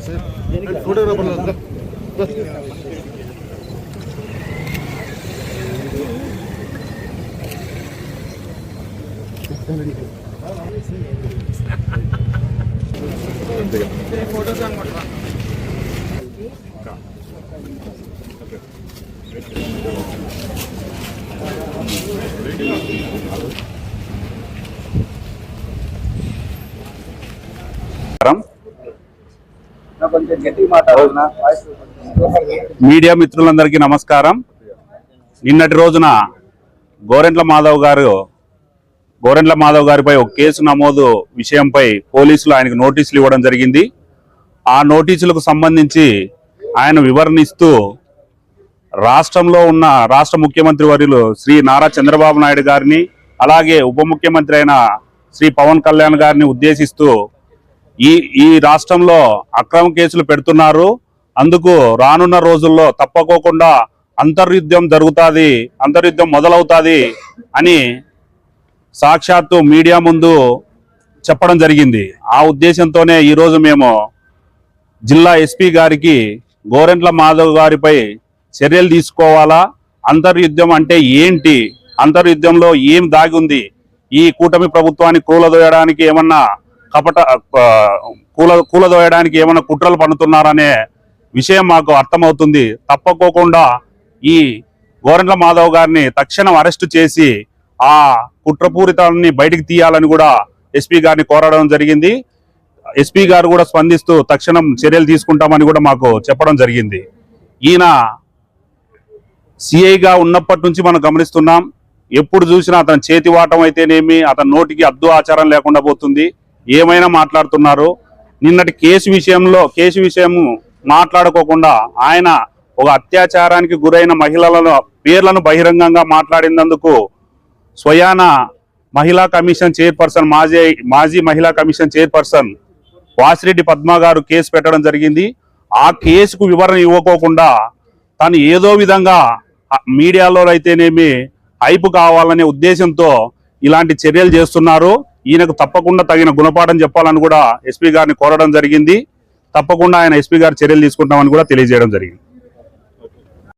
Photographer photos അങ്ങോട്ട് നമസ്കാരം media మిత్రులందరికీ నమస్కారం. నిన్నటి రోజున గోరెంట్ల మాధవ్ గారు గోరెంట్ల మాధవ్ గారిపై ఒక కేసు నమోదు విషయంపై పోలీసులు ఆయనకు నోటీసులు ఇవ్వడం జరిగింది. ఆ నోటీసులకు సంబంధించి ఆయన వివరణిస్తూ రాష్ట్రంలో ఉన్న రాష్ట్ర ముఖ్యమంత్రి వర్యులు శ్రీ నారా చంద్రబాబు నాయుడు గారిని అలాగే ఉప ముఖ్యమంత్రి అయిన శ్రీ పవన్ కళ్యాణ్ గారిని ఉద్దేశిస్తూ ఈ ఈ రాష్ట్రంలో అక్రమ కేసులు పెడుతున్నారు. అందుకు రానున్న రోజుల్లో తప్పకోకుండా అంతర్యుద్ధం జరుగుతుంది అంతర్యుద్ధం మొదలవుతుంది అని సాక్షాత్తు మీడియా ముందు చెప్పడం జరిగింది. ఆ ఉద్దేశంతోనే ఈరోజు మేము జిల్లా ఎస్పీ గారికి గోరెంట్ల మాధవ్ గారిపై చర్యలు తీసుకోవాలా? అంతర్యుద్ధం అంటే ఏంటి? అంతర్యుద్ధంలో ఏం దాగి ఉంది? ఈ కూటమి ప్రభుత్వాన్ని కూలదోయడానికి ఏమన్నా కపట కూల కూలదోయడానికి ఏమైనా కుట్రలు పన్నుతున్నారనే విషయం మాకు అర్థమవుతుంది. తప్పకోకుండా ఈ గోరెంట్ల మాధవ్ గారిని తక్షణం అరెస్టు చేసి ఆ కుట్రపూరితాలని బయటికి తీయాలని కూడా ఎస్పీ గారిని కోరడం జరిగింది. ఎస్పీ గారు కూడా స్పందిస్తూ తక్షణం చర్యలు తీసుకుంటామని కూడా మాకు చెప్పడం జరిగింది. ఈయన సిఐగా ఉన్నప్పటి నుంచి మనం గమనిస్తున్నాం. ఎప్పుడు చూసినా అతని చేతి వాటం అయితేనేమి అతని నోటికి అద్దు ఆచారం లేకుండా పోతుంది. ఏమైనా మాట్లాడుతున్నారు నిన్నటి కేసు విషయంలో కేసు విషయము మాట్లాడుకోకుండా ఆయన ఒక అత్యాచారానికి గురైన మహిళలను పేర్లను బహిరంగంగా మాట్లాడినందుకు స్వయాన మహిళా కమిషన్ చైర్పర్సన్ మాజీ మాజీ మహిళా కమిషన్ చైర్పర్సన్ వాసిరెడ్డి పద్మ గారు కేసు పెట్టడం జరిగింది. ఆ కేసుకు వివరణ ఇవ్వకోకుండా తను ఏదో విధంగా మీడియాలో అయితేనేమి హైపు కావాలనే ఉద్దేశంతో ఇలాంటి చర్యలు చేస్తున్నారు. ఈయనకు తప్పకుండా తగిన గుణపాఠం చెప్పాలని కూడా ఎస్పీ గారిని కోరడం జరిగింది. తప్పకుండా ఆయన ఎస్పీ గారు చర్యలు తీసుకుంటామని కూడా తెలియజేయడం జరిగింది.